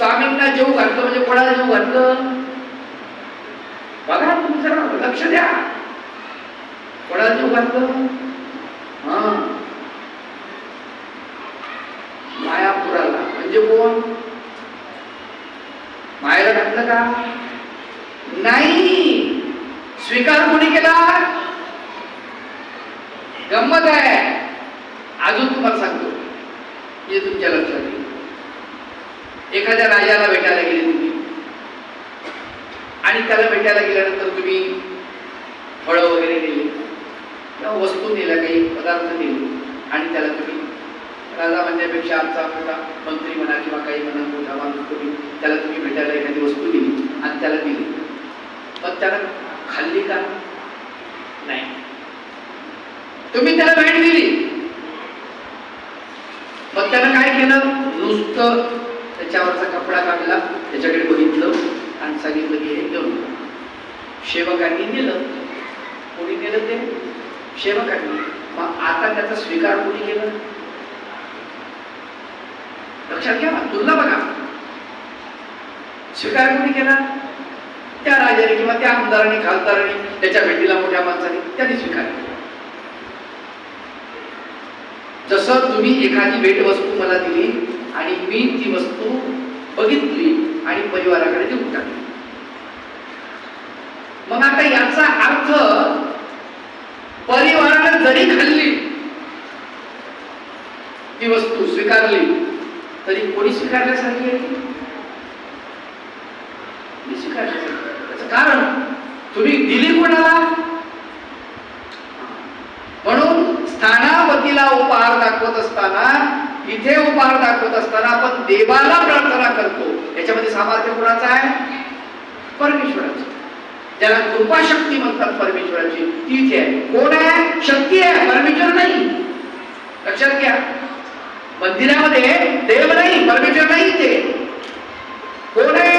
स्वामींना जेव घातलं म्हणजे कोणाला जेव घातलं? बघा तुमचं लक्ष द्या. कोणाला जेव घातलं? हा. मायापुराला. म्हणजे कोण? मायाला घातलं का? नाही. स्वीकार कोणी केला? गंमत आहे. अजून तुम्हाला सांगतो. हे तुमच्या लक्षात येईल. एखाद्या राजाला भेटायला गेले तुम्ही. आणि त्याला भेटायला गेल्यानंतर तुम्ही फळं वगैरे दिली किंवा वस्तू दिल्या काही पदार्थ दिले आणि त्याला तुम्ही राजा म्हणण्यापेक्षा आमचा मोठा मंत्री म्हणा किंवा काही म्हणा मोठा माणूस तुम्ही त्याला तुम्ही भेटायला एखादी वस्तू दिली आणि त्याला दिली. पण त्याला खाल्ली का? नाही. तुम्ही त्याला भेट दिली. पण त्यानं काय केलं? नुसतं त्याच्यावरचा कपडा काढला त्याच्याकडे बघितलं आणि सांगितलं की हे घेऊन सेवकांनी नेलं. कोणी नेलं ते? सेवकांनी मग आता त्याचा स्वीकार कोणी केला? लक्षात घ्या ना तुलना बघा. स्वीकार कोणी केला? त्या राजाने किंवा त्या आमदाराने खासदाराने त्याच्या भेटीला मोठ्या माणसाने त्यांनी स्वीकार केला. जसं तुम्ही एखादी भेट वस्तू मला दिली आणि मी ती वस्तू बघितली आणि परिवाराकडे देऊन टाकली. मग आता याचा अर्थ परिवाराने जरी खाल्ली ती वस्तू स्वीकारली तरी कोणी स्वीकारण्यासाठी आहे कारण तुम्ही दिली कोणाला? म्हणून स्थानापतीला उपहार दाखवत असताना इथे उपहार दाखवत असताना आपण देवाला प्रार्थना करतो. याच्यामध्ये सामर्थ्य कोणाचं आहे? परमेश्वराचं. ज्याला कृपाशक्ती म्हणतात परमेश्वराची ती इथे आहे. कोण आहे? शक्ती आहे. परमेश्वर नाही. लक्षात घ्या. मंदिरामध्ये देव नाही परमेश्वर नाही ते कोण आहे?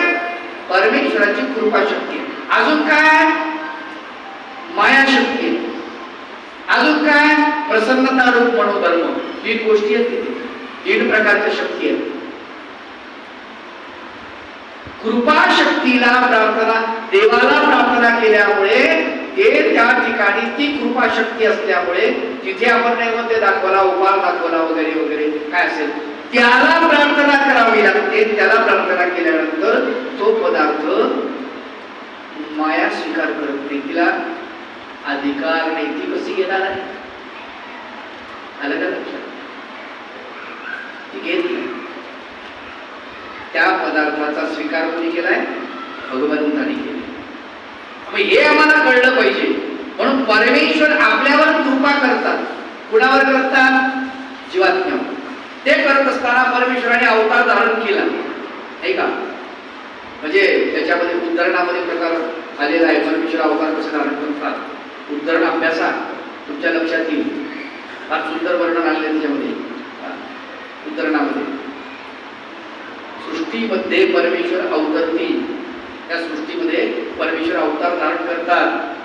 परमेश्वराची कृपाशक्ती आहे. अजून काय मायाशक्ती आहे. अजून काय प्रसन्नता रूप मनोधर्म ही गोष्टी आहेत तिथे तीन प्रकारच्या शक्ती आहेत. कृपा शक्तीला प्रार्थना देवाला प्रार्थना केल्यामुळे ते त्या ठिकाणी ती कृपा शक्ती असल्यामुळे जिथे आपण नैवेद्य दाखवला उपाय दाखवला वगैरे वगैरे काय असेल त्याला प्रार्थना करावी लागते. त्याला प्रार्थना केल्यानंतर तो पदार्थ माया स्वीकार करत नाही. तिला अधिकार नाही. ती कशी घेणार आहे? आलं का लक्षात? घेत नाही त्या पदार्थाचा स्वीकार कोणी केलाय? भगवंताने केला मग हे आम्हाला कळलं पाहिजे. म्हणून परमेश्वर आपल्यावर कृपा करतात. कुणावर करतात? जीवात्म्यावर. ते करत असताना परमेश्वराने अवतार धारण केला. नाही का? म्हणजे त्याच्यामध्ये उद्धरणामध्ये प्रकार आलेला आहे. परमेश्वर अवतार कसे धारण करतात? उद्धरण अभ्यासा तुमच्या लक्षात येईल. फार सुंदर वर्णन आले त्याच्यामध्ये. हा, उद्धरणामध्ये सृष्टीमध्ये परमेश्वर अवतरतील त्या सृष्टीमध्ये परमेश्वर अवतार धारण करतात.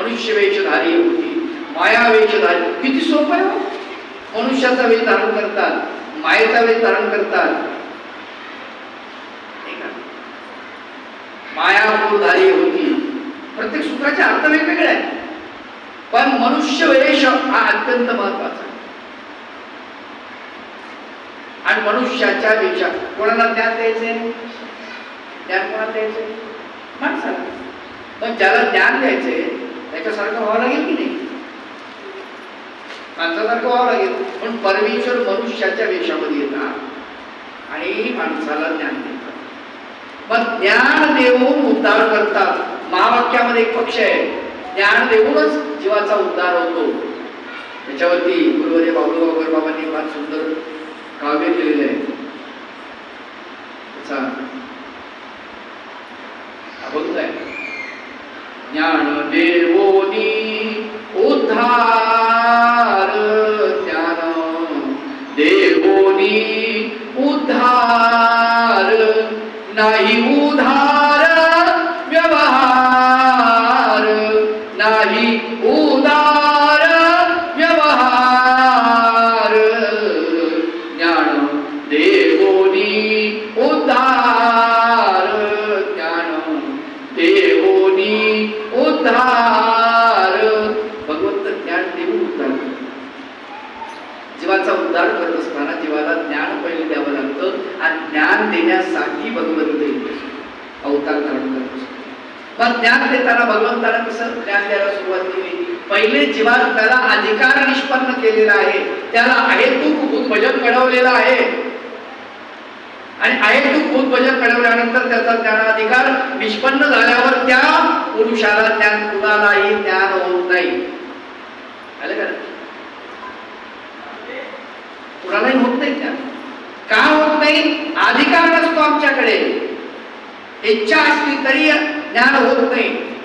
मनुष्य वेशधारी होती. माया वेशधारी किती सोपं आहे हो. मनुष्याचा वेश धारण करतात. मायेचा वेश धारण करतात. माया का? मायापूरधारी होती. प्रत्येक सूत्राचे अर्थ वेगवेगळे आहेत. पण मनुष्य वेश हा अत्यंत महत्त्वाचा आहे. आणि मनुष्याच्या पेक्षा कोणाला ज्ञान द्यायचे ज्ञान कोणाला द्यायचे माणसाला. पण ज्याला ज्ञान द्यायचे त्याच्यासारखं व्हावं लागेल की नाही? माणसासारखं व्हावं लागेल. पण परमेश्वर मनुष्याच्या वेशामध्ये येतात आणि माणसाला ज्ञान देतात. मग ज्ञान देऊन उद्धार करतात. महावाक्यामध्ये एक पक्ष आहे. ज्ञान देऊनच जीवाचा उद्धार होतो. त्याच्यावरती गुरुवरे बाबू वगैरे बाबांनी फार सुंदर काव्य केलेले आहे त्याचा अभंग आहे ज्ञान देवोनी उद्धार ज्ञान देवोनी उद्धार नाही उधार उद्धार. भगवंत ज्ञान देऊन उद्धार. जीवाचा उद्धार करत असताना जीवाला ज्ञान पहिले द्यावं लागतं आणि ज्ञान देण्यासाठी भगवंत अवतार धारण करत असतो मग ज्ञान देताना भगवंताला कसं ज्ञान द्यायला सुरुवात केली? पहिले जीवाला त्याला अधिकार निष्पन्न केलेला आहे. त्याला अहेतूक भूत भजन घडवलेलं आहे. आणि अहेतूक भूत भजन घडवल्यानंतर त्याचा ज्ञानाधिकार निष्पन्न झाल्यावर त्या पुरुषाला ज्ञान कुणालाही ज्ञान होत नाही. आलं का? कुणालाही होत नाही ज्ञान. का होत नाही? अधिकार नसतो आमच्याकडे. इच्छा असली तरी ज्ञान होत नाही.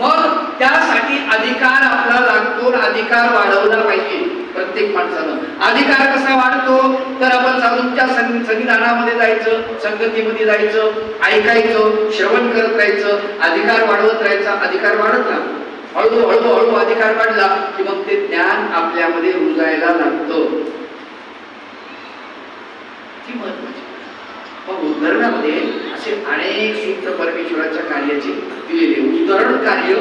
मग त्यासाठी अधिकार आपला लागतो अधिकार वाढवला पाहिजे प्रत्येक माणसानं. अधिकार कसा वाढतो? तर आपण साधूंच्या संग- संविधानामध्ये जायचं संगतीमध्ये जायचं ऐकायचं श्रवण करत राहायचं अधिकार वाढवत राहायचा अधिकार वाढत राहतो हळू हळू हळू अधिकार वाढला की मग ते ज्ञान आपल्यामध्ये रुजायला लागतं. ती महत्वाची मग उदाहरणामध्ये असे अनेक सूत्र परमेश्वराच्या कार्याचे दिलेले उद्धरण कार्य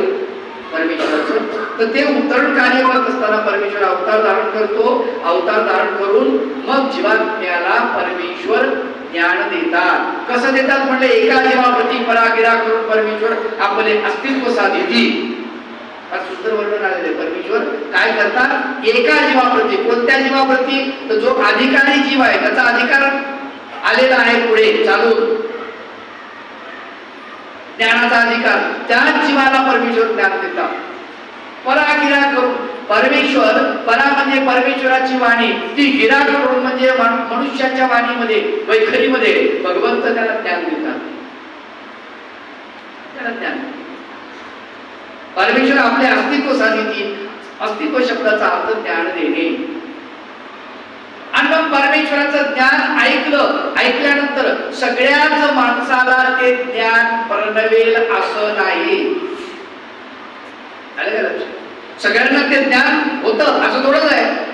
परमेश्वराचं. तर ते उद्धरण कार्य करत असताना परमेश्वर अवतार धारण करतो. अवतार धारण करून मग जीवात्म्याला परमेश्वर ज्ञान देतात. कसं देतात? म्हणजे एका जीवाप्रती परागिरा करून परमेश्वर आपले अस्तित्व साधिती सुंदर वर्णन आलेले परमेश्वर काय करतात? एका जीवाप्रती कोणत्या जीवाप्रती तर जो अधिकारी जीव आहे त्याचा अधिकार आलेला आहे पुढे. चालू. ज्ञानाचा अधिकार. त्याच जीवाला परमेश्वर ज्ञान देतात. परागिरा करून परमेश्वर परा म्हणजे परमेश्वराची वाणी. ती गिरा करून म्हणजे मनुष्याच्या वाणीमध्ये वैखरीमध्ये भगवंत त्याला ज्ञान देतात. त्याला ज्ञान परमेश्वर आपले अस्तित्व साधिती अस्तित्व शब्दाचा अर्थ ज्ञान देणे. आणि मग परमेश्वराचं ज्ञान ऐकलं ऐकल्यानंतर सगळ्याच माणसाला ते ज्ञान प्रणवेल असं नाही. सगळ्यांना ते ज्ञान होतं असं थोडंच आहे.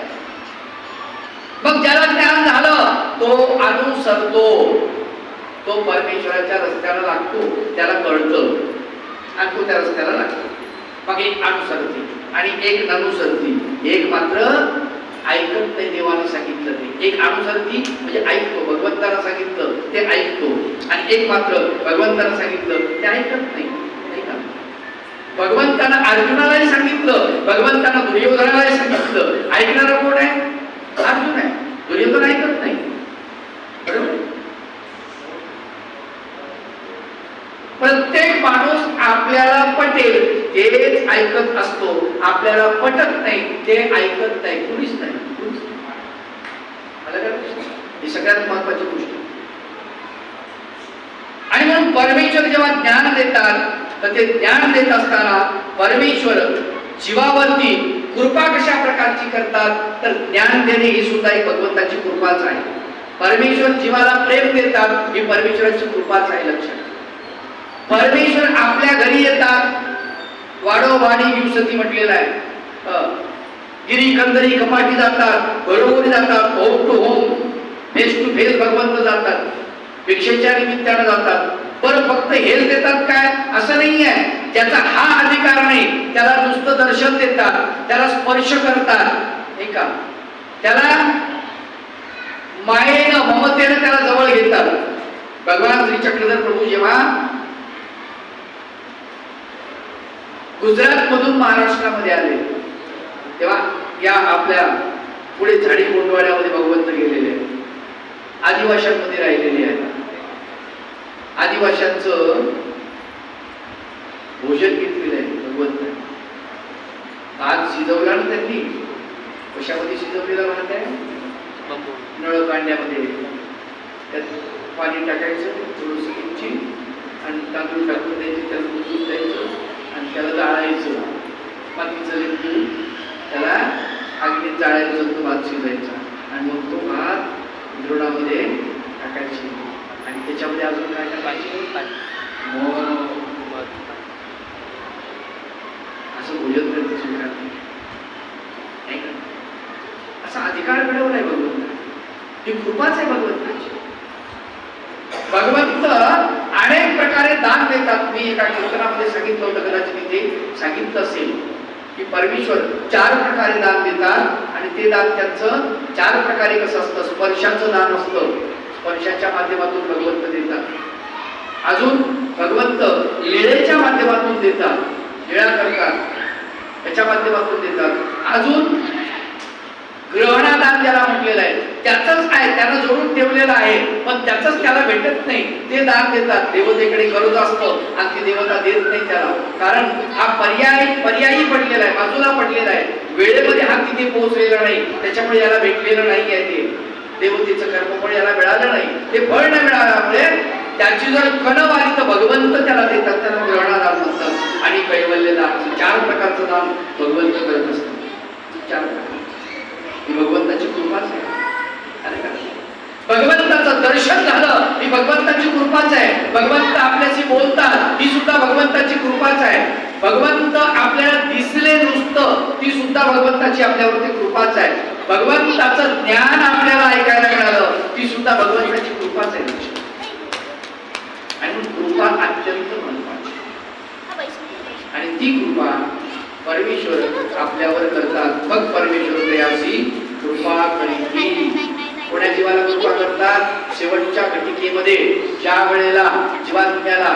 मग ज्याला ज्ञान झालं तो अनुसरतो तो परमेश्वराच्या रस्त्याला लागतो त्याला कळतं. आणि तो त्या रस्त्याला लागतो. मग एक अनुसरती आणि एक ननुसरती एक मात्र ऐकत नाही देवाने सांगितलं ते. एक अनुसरती म्हणजे ऐकतो भगवंताला सांगितलं ते ऐकतो. आणि एक मात्र भगवंताला सांगितलं ते ऐकत नाही. भगवंतानं अर्जुनालाही सांगितलं भगवंतानं दुर्योधनालाही सांगितलं. ऐकणारा कोण आहे? अर्जुन आहे. दुर्योधन ऐकत नाही. प्रत्येक माणूस आपल्याला पटेल. तेच ऐकत असतो. आपल्याला पटत नाही ते ऐकत नाही कुणीच नाही. ही सगळ्यात महत्वाची गोष्ट. आणि म्हणून परमेश्वर जेव्हा ज्ञान देतात तर ते ज्ञान देत असताना परमेश्वर जीवावरती कृपा कशा प्रकारची करतात तर ज्ञान देणे ही सुद्धा एक भगवंताची कृपाच आहे. परमेश्वर जीवाला प्रेम देतात ही परमेश्वराची कृपाच आहे लक्षात. परमेश्वर आपल्या घरी येतात वाडोवाडी दिवसती म्हटलेलं आहे. गिरी कंदरी कपाटी जातात घरोघरी जातात home to home face to face भगवंत जातात भिक्षेच्या निमित्तानं जातात. पण फक्त हेच देतात काय? असं नाही आहे ज्याचा हा अधिकार नाही त्याला नुसतं दर्शन देतात त्याला स्पर्श करतात. नाही का? त्याला मायेनं ममतेनं त्याला जवळ घेतात. भगवान श्री चक्रधर प्रभू जेव्हा गुजरात मधून महाराष्ट्रामध्ये आले. तेव्हा या आपल्या पुढे झाडी कोंडवाड्यामध्ये भगवंत गेलेले आहेत. आदिवाशांमध्ये राहिलेले आहेत. आदिवाशांच भोजन घेतलेलं आहे भगवंत आज शिजवला ना त्यांनी? कशामध्ये शिजवलेला म्हणत आहे? नळ कांड्यामध्ये त्यात पाणी टाकायचं थोडंसं किंची आणि तांदूळ टाकून द्यायचे त्याला द्यायचं. आणि त्याला जाळायचं मातीचं लेप त्याला अग्नीत जाळायचं तो भात शिजायचा. आणि मग तो भात द्रोणामध्ये टाकायची. आणि त्याच्यामध्ये अजून काय टाकायचे मग असं भोजन करते स्वीकारते असा अधिकार मिळवलाय भगवंत ही कृपाच आहे भगवंताची. भगवंत अनेक प्रकारे दान देतात. मी एका कीर्तनामध्ये सांगितलं होतं कदाचित इथे सांगितलं असेल की परमेश्वर चार प्रकारे दान देतात आणि ते दान त्यांचं चार प्रकारे कसं असतं? स्पर्शाचं दान असतं. स्पर्शाच्या माध्यमातून भगवंत देतात. अजून भगवंत लीळेच्या माध्यमातून देतात. येळा करतात. त्याच्या माध्यमातून देतात. अजून ग्रहणादान ज्याला म्हटलेलं आहे. त्याचंच आहे त्यानं जोडून ठेवलेलं आहे पण त्याचंच त्याला भेटत नाही. ते दान देतात देवतेकडे गरज असतो आणि ती देवता देत नाही त्याला. कारण हा पर्याय पर्यायी पडलेला आहे बाजूला पडलेला आहे. वेळेमध्ये हा तिथे पोहोचलेला नाही त्याच्यामुळे याला भेटलेलं नाही आहे ते. देवतेचं कर्मफळ याला मिळालं नाही. ते फळ न मिळाल्यामुळे त्याची जर कणव आली तर भगवंत त्याला देतात त्याला ग्रहणादान म्हणतात. आणि कैवल्य दान चार प्रकारचं दान भगवंत करत असतो. चार प्रकार. ही भगवंताची कृपाच आहे? भगवंताचं दर्शन झालं ही भगवंताची कृपाच आहे. भगवंत आपल्याशी बोलतात ही सुद्धा भगवंताची कृपाच आहे. भगवंत आपल्याला दिसले नुसतं ती सुद्धा भगवंताची आपल्यावरती कृपाच आहे. भगवंताचं ज्ञान आपल्याला ऐकायला मिळालं ती सुद्धा भगवंताची कृपाच आहे. आणि कृपा अत्यंत महत्वाची. आणि ती कृपा परमेश्वर आपल्यावर करतात. मग परमेश्वर दयाशी कृपा करील कोण्या जीवाला कृपा करतात? शेवटच्या घटिकेमध्ये ज्या वेळेला जीवात्म्याला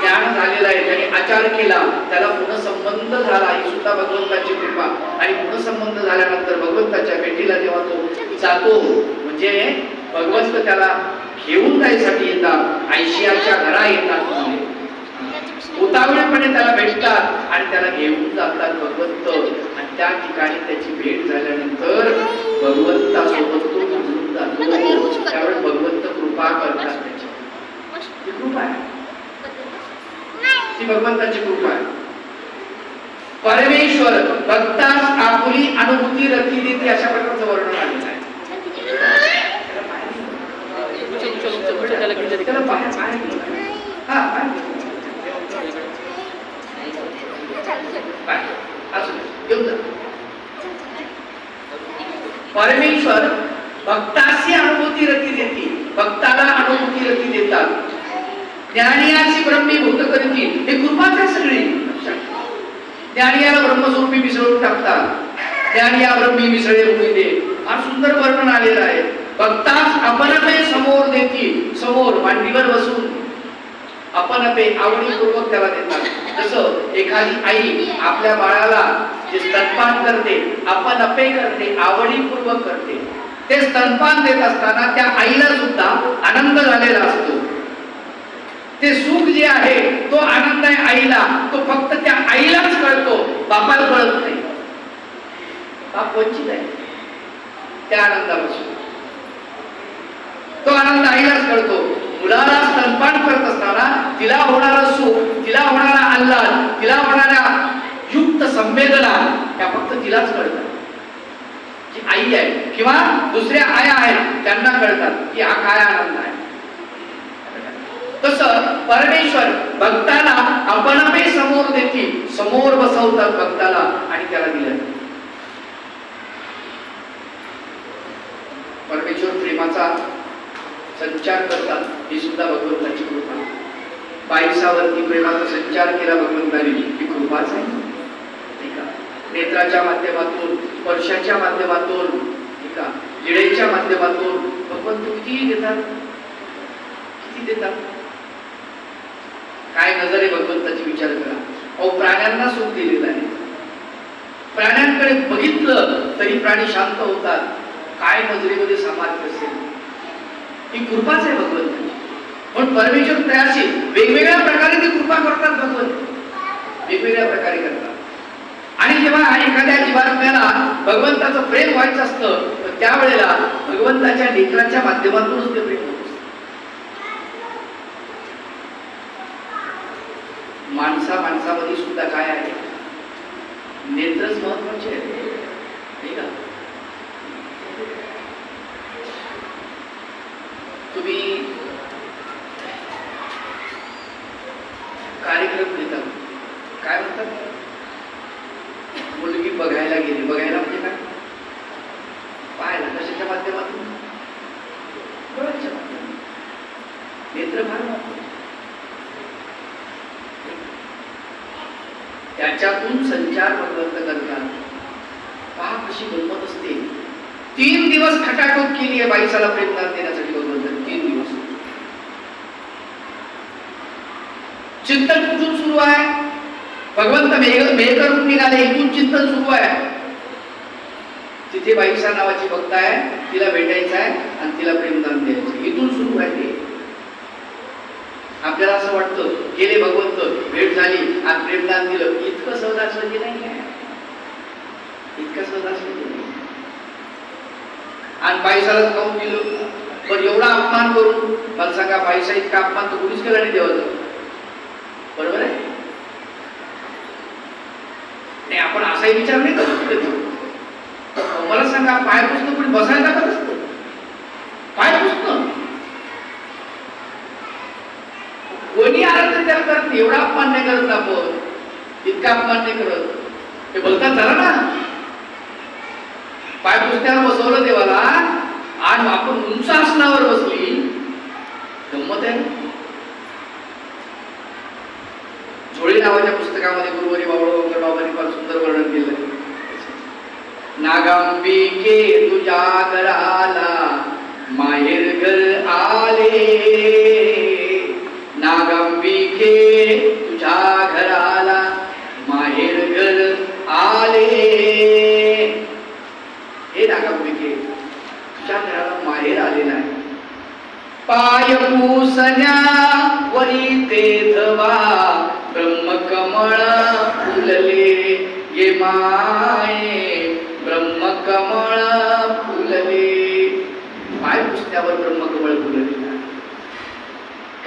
ज्ञान झालेलं आहे त्याने आचार केला त्याला पुनःसंबंध झाला ही सुद्धा भगवंताची कृपा. आणि पुनःसंबंध झाल्यानंतर भगवंताच्या भेटीला जेव्हा तो जातो म्हणजे भगवंत त्याला घेऊन जायसाठी येतात आयशियाच्या घरा येतात उतावळेपणे त्याला भेटतात आणि त्याला घेऊन जातात भगवंत आणि त्या ठिकाणी त्याची भेट झाल्यानंतर भगवंतासोबत तो निघून जातो त्यावेळेस भगवंत कृपा करतात त्याची ती कृपा आहे ती भगवंताची कृपा आहे परमेश्वर भक्तास आपुली अनुभूती रती देते अशा प्रकारचं वर्णन आलेलं आहे त्याला बाहेर हा बाहेर घेऊन जा. बाहेर. असू दे. घेऊन जा. परमेश्वर भक्ताशी अनुभूती रती देते भक्ताला अनुभूती रती देतात. ज्ञानियाची ब्रह्मी भूत करती हे कृपाच आहे सगळी. ज्ञानियाला ब्रह्मस्वरूपी मिसळून टाकतात. ज्ञानिया ब्रह्मी मिसळे दे हा सुंदर वर्णन आलेला आहे. भक्तास अपनपे समोर देती समोर मांडीवर बसून. अपनपे आवडीपूर्वक त्याला देतात. जसं एखादी आई आपल्या बाळाला जे स्तनपान करते आपण अपे करते आवडीपूर्वक करते. ते स्तनपान देत असताना त्या आईला सुद्धा आनंद झालेला असतो. ते सुख जे आहे तो आनंद आहे आईला. तो फक्त त्या आईलाच कळतो बापाला कळत नाही. बाप वंचित आहे. त्या आनंदापासून. तो आनंद आईलाच कळतो मुलाला स्तनपान करत असताना तिला होणारा सुख तिला होणारा आल्हाद तिला होणाऱ्या युक्त संवेदना त्या फक्त तिलाच कळतात. जी आई आहे किंवा दुसऱ्या आया आहेत त्यांना कळतात की हा काय आनंद आहे. तसं परमेश्वर भक्ताला आपण समोर देखील समोर बसवतात भक्ताला आणि त्याला दिलं परमेश्वर प्रेमाचा संचार करतात ही सुद्धा भगवंताची कृपा बाईसावरती प्रेमाचा संचार केला भगवंताने ही कृपाच आहे. नेत्राच्या माध्यमातून स्पर्शाच्या माध्यमातून का लिडेच्या माध्यमातून भगवंत किती देतात? किती देतात? काय नजर आहे भगवंताची विचार करा. अहो प्राण्यांना सुख दिलेलं आहे. प्राण्यांकडे बघितलं तरी प्राणी शांत होतात. काय नजरेमध्ये सामर्थ्य असेल? ही कृपाच आहे भगवंताची. पण परमेश्वर त्याशी वेगवेगळ्या प्रकारे ती कृपा करतात भगवंत. वेगवेगळ्या प्रकारे करतात. आणि जेव्हा एखाद्या जीवात्म्याला भगवंताचं प्रेम व्हायचं असतं तर त्यावेळेला भगवंताच्या लेकराच्या माध्यमातूनच ते प्रेम होत माणसा माणसामध्ये सुद्धा काय आहे? नेत्रच महत्त्वाचे आहे नाही का तुम्ही कार्यक्रम घेतात काय म्हणतात मुलगी बघायला गेली बघायला म्हणजे काय पाहायला कशाच्या माध्यमातून डोळ्याच्या माध्यमातून नेत्र चित्र फार महत्वाचं. त्याच्यातून संचार भगवंत करतात. पहा कशी गंमत असते. तीन दिवस खटाटोप केली आहे बाईसाला प्रेमदान देण्यासाठी भगवंत तीन दिवस. चिंतन कुठून सुरू आहे? भगवंत मेघ मेघकरून निघाले इथून चिंतन सुरू आहे. तिथे बाईसा नावाची भक्त आहे तिला भेटायचं आहे आणि तिला प्रेमदान द्यायचं इथून सुरू आहे ते. आपल्याला असं वाटतं गेले भगवंत भेट झाली आणि प्रेमदान दिलं. इतकं सहजासहजी नाही आहे. इतकं सहजासहजी नाही आणि बाईसाला खाऊन दिलं? पण एवढा अपमान करून मला सांगा बाईसा इतका अपमान तर कुणीच केला नाही देवाचा? बरोबर आहे? नाही आपण असाही विचार नाही करू शकतो. मला सांगा पाय पुसणं कोणी बसायला का असतं पाय पुसणं कोणी आलं त्याला करत नाही. एवढा अपमान नाही करत आपण. इतका अपमान नाही करत. हे बोलतात झालं ना. पाय पुसण्यावर बसवलं देवाला. आणि आपण उंच आसनावर बसली. गंमत आहे झोळी नावाच्या पुस्तकामध्ये गुरुवारी बाबा बाबांनी फार सुंदर वर्णन केलं नागांबिके तुझ्या घराला माहेर घर आले. नागंबिके तुझ्या घराला माहेर घर आले. हे नागंबिके तुझ्या घराला माहेर आलेला आहे पाय पुसण्या वरी ते धवा ब्रह्मकमळ फुलले ये माये. ब्रह्मकमळ फुलले. पाय पुसण्यावर ब्रह्मकमळ फुलले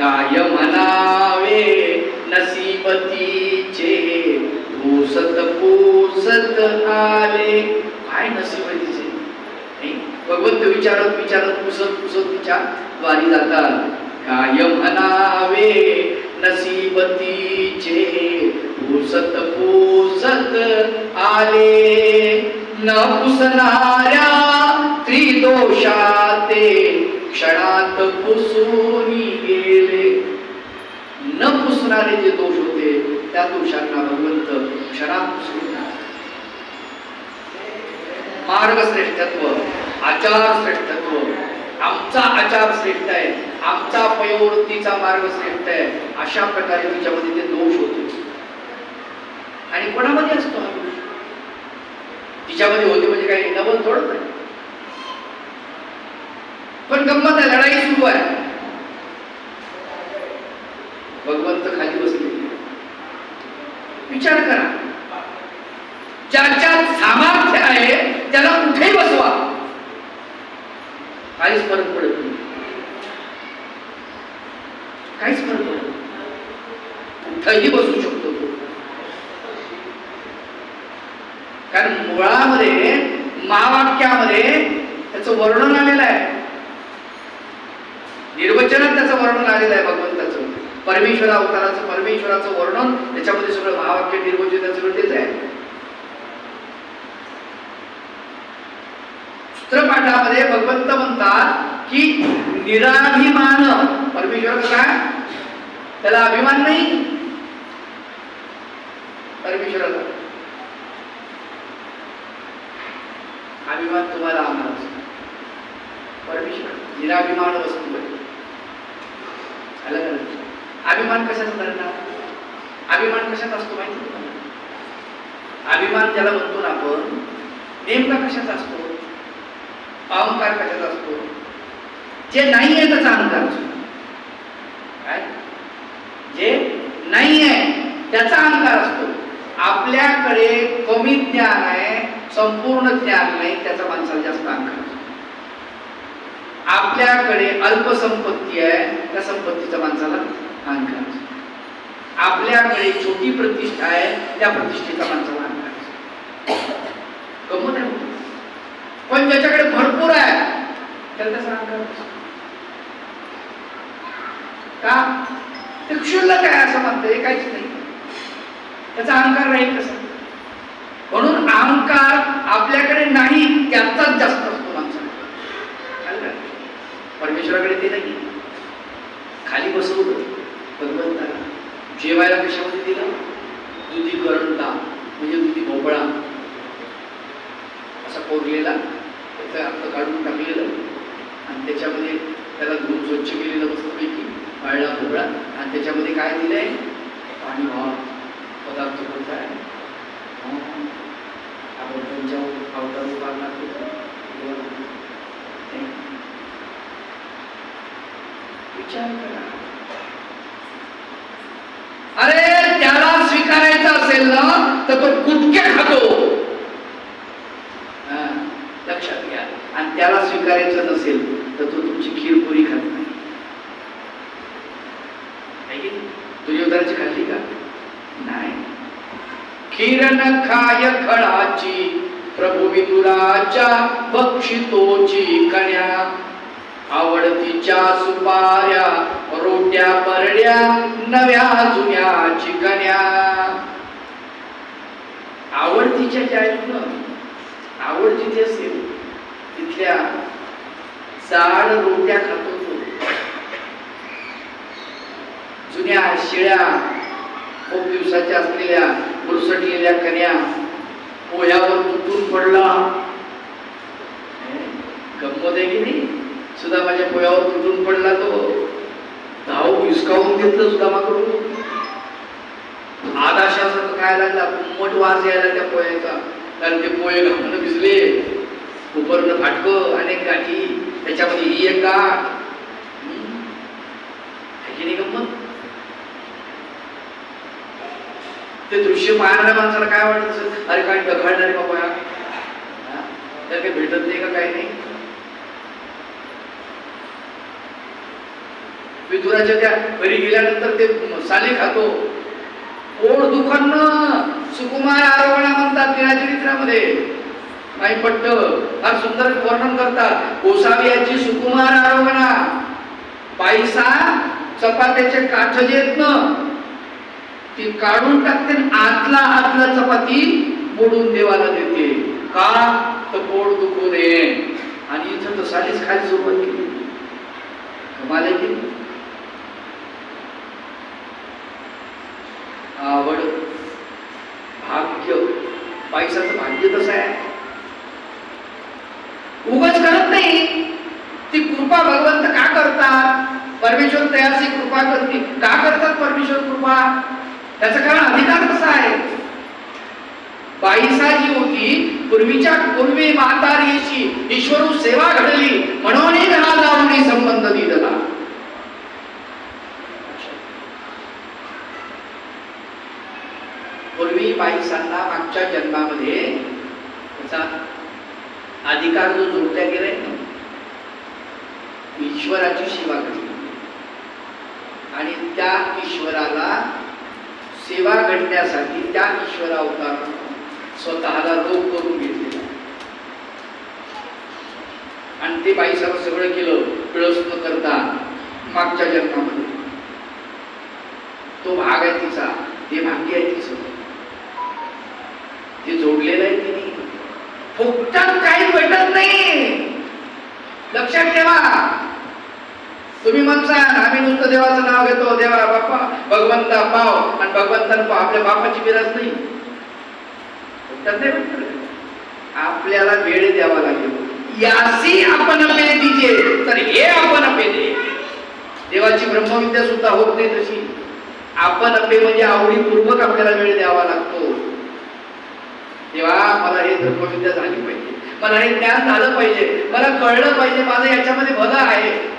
काय म्हणावे? नसीबतीचे. पुसत पुसत आले. काय नसीबतीचे? भगवंत विचारत विचारत पुसत पुसत विचार द्वारी जातात. काय म्हणावे? नसीबतीचे. पुसत पुसत आले. न पुसणाऱ्या त्रिदोषाते. क्षणात पुसून गेले. न पुसणारे जे दोष होते त्या दोषांना भगवंत क्षणात पुसून मार्ग श्रेष्ठत्व आचार श्रेष्ठत्व आमचा आचार श्रेष्ठ आहे आमचा पयोवृत्तीचा मार्ग श्रेष्ठ आहे अशा प्रकारे तिच्यामध्ये ते दोष होते. आणि कोणामध्ये असतो हा दोष? तिच्यामध्ये होते म्हणजे काही डबल थोडं नाही पण गंमत आहे लढाई सुरू आहे. भगवंत खाली बसले. विचार करा. ज्याच्यात सामर्थ्य आहे त्याला कुठेही बसवा. काहीच फरक पडत नाही काहीच फरक पडत नाही. कुठेही बसू शकतो तो कारण मुळामध्ये महावाक्यामध्ये त्याचं वर्णन आलेलं आहे निर्वचनात त्याचं वर्णन आलेलं आहे भगवंताचं परमेश्वर अवताराचं परमेश्वराचं वर्णन त्याच्यामध्ये सगळं महावाक्य निर्वचन सगळं तेच आहे चित्रपाठामध्ये भगवंत म्हणतात की निराभिमान. परमेश्वर काय? त्याला अभिमान नाही? परमेश्वराला. अभिमान तुम्हाला आम्हाला असतो. परमेश्वर निराभिमान वस्तू आहे. आलं अभिमान कशाचा करणार अभिमान कशात असतो माहिती अभिमान ज्याला म्हणतो ना आपण नेमका कशाचा असतो? अहंकार कशाचा असतो? जे नाही आहे त्याचा अहंकार असतो. काय जे नाही आहे त्याचा अहंकार असतो. आपल्याकडे कमी ज्ञान आहे संपूर्ण ज्ञान नाही त्याचा माणसाला जास्त अहंकार असतो. आपल्याकडे अल्पसंपत्ती आहे त्या संपत्तीचा माणसाला अहंकार असतो. आपल्याकडे छोटी प्रतिष्ठा आहे त्या प्रतिष्ठेचा माणसाला अहंकार असतो. गमत आहे. पण ज्याच्याकडे त्याला त्याचा अहंकार का? ते क्षुल्लक आहे असं म्हणतं हे काहीच नाही. त्याचा अहंकार राहील कसा म्हणून अहंकार आपल्याकडे नाही त्याचाच जास्त असतो माणसाला. परमेश्वराकडे ते नाही खाली बसवलं भगवंताला जेवायला कशामध्ये दिलं? दुधी गरंटा म्हणजे दुधी भोपळा. असा कोरलेला त्याचा अर्थ काढून टाकलेलं. आणि त्याच्यामध्ये त्याला धुवून स्वच्छ केलेलं मस्तपैकी पाळला भोपळा आणि त्याच्यामध्ये काय दिलंय? पाणी भाव पदार्थ कोणता आहे. आपण त्यांच्या अवतार उभारला विचार करा. अरे त्याला स्वीकारायचा असेल ना तर तो कुटके खातो. हा, लक्षात घ्या. आणि त्याला स्वीकारायचं नसेल तर तो तुमची खीर पुरी खात नाही. दुर्योधनाची खाल्ली का? नाही. खीर न खाय खळाची प्रभू विदुराच्या बक्षितोची कण्या. आवडतीच्या सुपाऱ्या रोट्या परड्या नव्या जुन्या चिकन्या आवडतीच्या ज्या ना आवड जिथे असेल तिथल्या जाड रोट्या खातो जुन्या शिळ्या खूप दिवसाच्या असलेल्या बुरसटलेल्या कन्या पोह्यावर तुटून पडला. गंमत आहे की नाही? सुद्धा माझ्या पोह्यावर तुटून पडला तो. धाव हिसकावून घेतलं सुद्धा माकडून आदाशासारखं काय लागला. मोठ वास यायला त्या पोह्याचा. कारण ते पोहे घालून भिजले. उपरनं फाटकं अनेक गाठी. त्याच्यामध्ये ही एक गाठ. गंमत? ते दृश्य पाहणाऱ्या माणसाला काय वाटत अरे काय ढगाळणार बाबा हा? काही भेटत नाही का काही नाही? विदुराच्या त्या घरी गेल्यानंतर ते साली खातो. पोट दुखणं सुकुमार आरोहणा म्हणतात दिनाचरित्रामध्ये नाही पट्ट फार सुंदर वर्णन करतात. ओसावियाची सुकुमार आरोहणा पायसा चपात्याचे काठ जे आहेत ना ती काढून टाकते आणि आतला आतला चपाती मोडून देवाला देते. का? तर पोट दुखू नये. आणि इथं तर सालीच खाली सुरुवात केली कमाल की आवड भाग्य. पैशाचं भाग्य कसं आहे. उगच करत नाही. ती कृपा भगवंत का करतात? परमेश्वर तयारशी कृपा करते. का करतात परमेश्वर कृपा? त्याचं कारण अधिकार कसा आहे? बाईसा जी होती पूर्वीच्या पूर्वी म्हातारीशी ईश्वरू सेवा घडली. म्हणून घरा संबंध दिला पूर्वी बाईसांना मागच्या जन्मामध्ये त्याचा अधिकार जो जोडल्या गेलाय ईश्वराची सेवा घडली. आणि त्या ईश्वराला सेवा घडण्यासाठी त्या ईश्वरा स्वतःला रोग करून घेतलेला आणि ते बाईसाहेब सगळं केलं पिळस न करता मागच्या जन्मामध्ये. तो भाग आहे तिचा ते भाग्य आहे तिचं. ते जोडलेलं आहे की काही भेटत नाही. लक्षात ठेवा. तुम्ही म्हणसाल आम्ही नुसतं देवाचं नाव घेतो. देवा बाप्पा भगवंता पाव. आणि भगवंतानं पाव आपल्या बापाची बिराज नाही. आपल्याला वेळ द्यावा लागेल. यासी आपण अपे दिजे तर हे आपण अपे देवाची ब्रह्मविद्या सुद्धा होत नाही तशी. आपण अपे म्हणजे आवडीपूर्वक आपल्याला वेळ द्यावा लागतो. तेव्हा मला हे धर्मविद्या झाली पाहिजे. मला हे ज्ञान झालं पाहिजे. मला कळलं पाहिजे माझं याच्यामध्ये भलं आहे.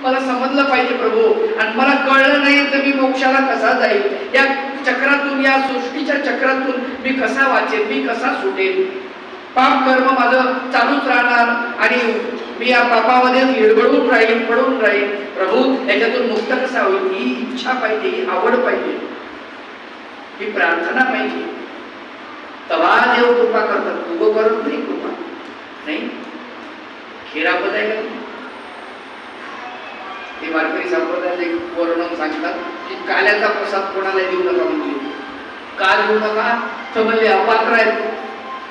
मला समजलं पाहिजे प्रभू. आणि मला कळलं नाही तर मी मोक्षाला कसा जाईल? या चक्रातून या सृष्टीच्या चक्रातून मी कसा वाचेन? मी कसा सुटेन? पाप कर्म माझं चालूच राहणार आणि मी या पापामध्ये हिरगळून राहील पडून राहील प्रभू याच्यातून मुक्त कसा होईल? ही इच्छा पाहिजे ही आवड पाहिजे. ही प्रार्थना पाहिजे. तवा देव कृपा करतात. उभं करत नाही कृपा. नाही? खेरापद आहे का ते वारकरी संप्रदायाचे एक वर्णन सांगतात की काल्याचा प्रसाद कोणाला देऊ नका म्हणजे. का देऊ नका तर म्हणजे अपात्र आहेत.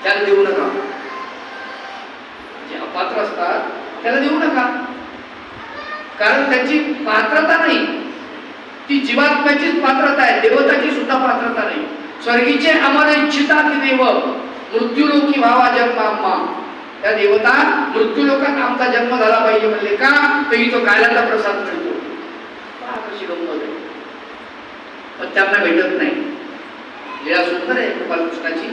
त्याला देऊ नका. जे अपात्र असतात त्याला देऊ नका. कारण त्याची पात्रता नाही. ती जीवात्म्याचीच पात्रता आहे. देवताची सुद्धा पात्रता नाही. स्वर्गीचे अमर इच्छिता ती देव मृत्यूलोकी व्हावा जन्मा त्या देवता मृत्यूलोकात आमचा जन्म झाला पाहिजे म्हणले का? तर तो काल्याचा प्रसाद मिळतो. कशी गंमत आहे पण त्यांना भेटत नाही. लीला सुंदर आहे गोपालकृष्णाची.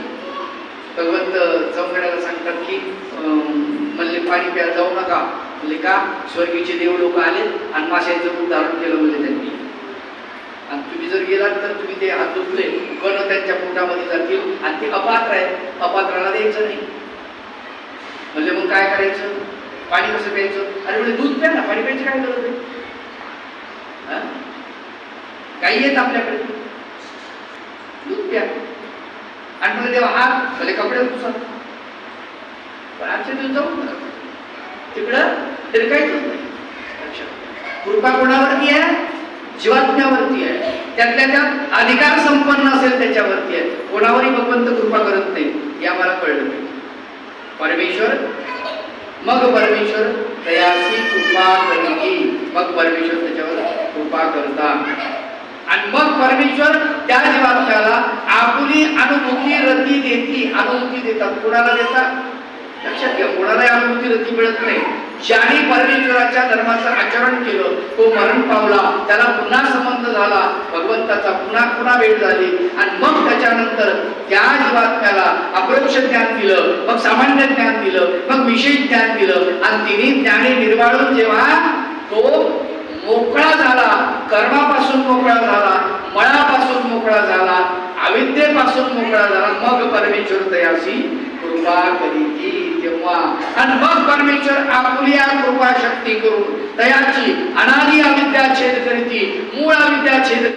भगवंत चौकड्याला सांगतात की म्हणले पाणी प्या जाऊ नका. म्हणले का? स्वर्गीचे देव लोक आले आणि माशांचं रूप धारण केलं. म्हणजे त्यांनी. आणि तुम्ही जर गेलात तर तुम्ही ते हात दुखले कण त्यांच्या पोटामध्ये जातील आणि ते अपात्र आहे अपात्राला द्यायचं नाही. म्हणजे मग काय करायचं? पाणी कसं प्यायचं? अरे म्हणजे दूध प्या ना पाणी प्यायची काय गरज आहे? काही येत आपल्याकडे? दूध प्या. आणि म्हणजे देवा हात भले कपडे पुसा. पण आमच्या दिवस जाऊ तिकडं तरी काहीच होत नाही कृपा कोणावरती आहे? जीवात्म्यावरती आहे. त्यातल्या त्यात अधिकार संपन्न असेल त्याच्यावरती आहे. कोणावरही भगवंत कृपा करत नाही या आम्हाला कळलं परमेश्वर मग परमेश्वर दयासी कृपा करी मग परमेश्वर त्याच्यावर कृपा करता. आणि मग परमेश्वर त्या जीवात्म्याला आपुली अनुभूती रती देती. अनुभूती देतात. कुणाला देतात? लक्षात घ्या कोणालाही अनुभूती रती मिळत नाही. ज्याने परमेश्वराच्या धर्माचं आचरण केलं तो मरण पावला. त्याला पुन्हा संबंध झाला. भगवंताचा पुन्हा पुन्हा भेट झाली. आणि मग त्याच्यानंतर त्या जीवात्म्याला अप्रोक्ष ज्ञान दिलं मग सामान्य ज्ञान दिलं मग विशेष ज्ञान दिलं. आणि तिने ज्ञाने निर्वाळून जेव्हा तो मोकळा झाला कर्मापासून मोकळा झाला मळापासून मोकळा झाला अविद्येपासून मोकळा झाला मग परमेश्वर तयाशी कृपा करीती तेव्हा. आणि मग परमेश्वर आपुलिया कृपा शक्ती करून तयाची अनादी अविद्या छेद करीती मूळ अविद्या छेद